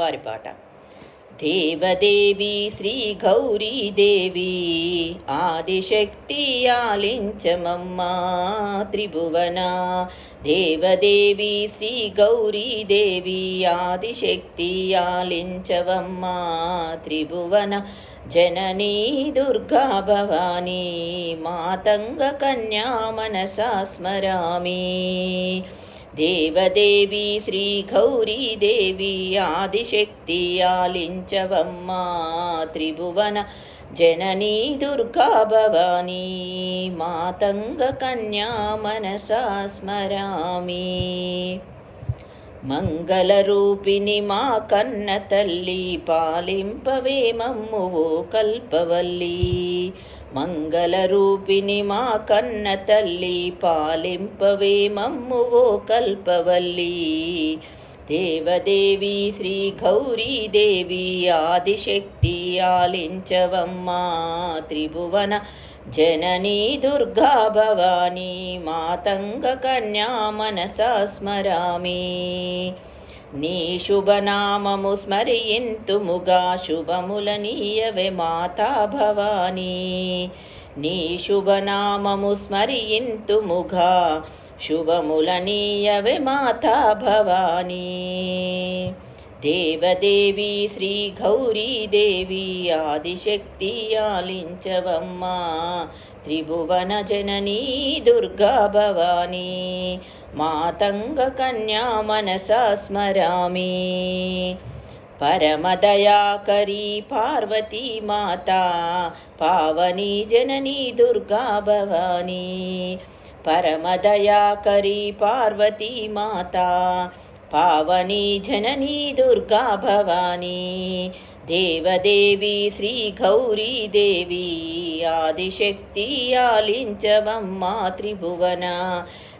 వారి పాట. దేవదేవి శ్రీ గౌరీదేవి ఆదిశక్తి ఆలించమమ్మా త్రిభువన. దేవదేవి శ్రీ గౌరీదేవి ఆదిశక్తి ఆలించవమ్మా త్రిభువన. జననీ దుర్గా భవానీ మాతంగ కన్యా మనసా స్మరామి. దేవదేవి శ్రీ గౌరీదేవి ఆదిశక్తి ఆలించవమ్మా త్రిభువన జననీ దుర్గా భవానీ మాతంగ కన్యా మనసా స్మరామి. మంగళరూపిణి మా కన్న తల్లి పాలింపవే మమ్మువో కల్పవల్లి. మంగళరూపిణి మా కన్న తల్లి పాలింపవే మమ్మువో కల్పవల్లి. దేవదేవి శ్రీ గౌరీదేవి ఆదిశక్తి ఆలించవమ్మా. త్రిభువన జననీ దుర్గా భవానీ మాతంగ కన్యా మనసా స్మరామి. నీ శుభనామము స్మరింతుముగా శుభములనీయవే మాతా భవానీ. నీ శుభనామము స్మరింతుముగా శుభములనీయవే మాతా భవానీ. దేవదేవి శ్రీ గౌరీదేవి ఆదిశక్తి ఆలించవమ్మా. త్రిభువన జననీ దుర్గా భవానీ. मातङ्गकन्या मनसा स्मरामि। परमदयाकरी पार्वती माता पावनी जननी दुर्गा भवानी। परमदयाकरी पार्वती माता पावनी जननी दुर्गा भवानी। దేవదేవి శ్రీ గౌరీదేవి ఆదిశక్తి ఆలించవమ్మా త్రిభువన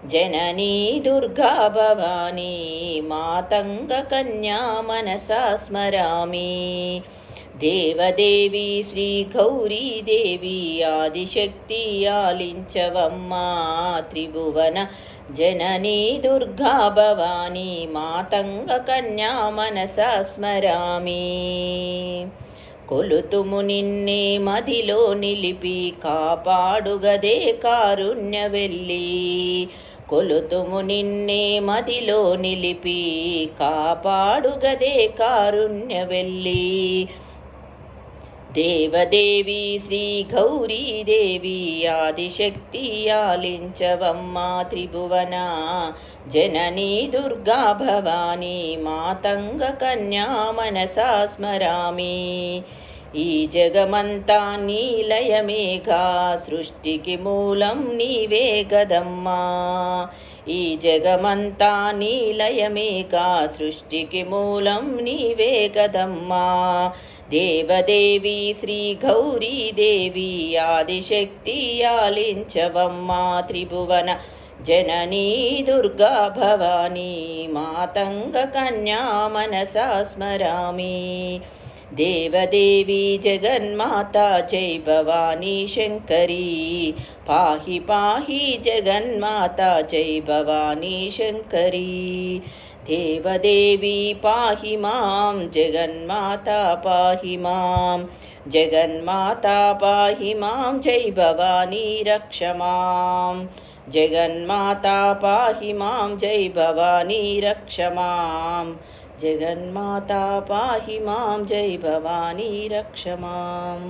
జననీ దుర్గా భవానీ మాతంగ కన్యా మనసా స్మరామి దేవదేవి శ్రీ గౌరీదేవి ఆదిశక్తి ఆలించవమ్మా త్రిభువన జననీ దుర్గా భవానీ మాతంగ కన్యా మనసా స్మరామి. కొలుతుము నిన్నే మదిలో నిలిపి కాపాడుగదే కారుణ్య వెళ్ళి కొలుతుము నిన్నే మదిలో నిలిపి కాపాడుగదే కారుణ్య వెళ్ళి దేవదేవి శ్రీ గౌరీదేవి ఆదిశక్తి ఆలించవమ్మా త్రిభువన. జననీ దుర్గా భవానీ మాతంగ కన్యా మనసా స్మరామి. ఈ జగమంతా నీలయమేఘా సృష్టికి మూలం నీవే గదమ్మా. ఈ జగమంతా నీలయమేఘా సృష్టికి మూలం నీవే గదమ్మా. దేవదేవి శ్రీ గౌరీదేవి ఆదిశక్తి ఆలించవమ్మా త్రిభువన. జననీ దుర్గా భవానీ మాతంగ కన్యా మనసా స్మరామి. దేవదేవి జగన్మాత జై భవానీ శంకరీ. పాహి పాహి జగన్మాత జై భవానీ శంకరీ. దేవదేవి పాహి మాం జగన్మాత పాహి మాం. జగన్మాత పాహి మాం జై భవానీ రక్ష మాం. జగన్మాత పాహి మాం జై భవానీ రక్ష మాం. జగన్మాత పాహి మాం జై భవానీ రక్ష మాం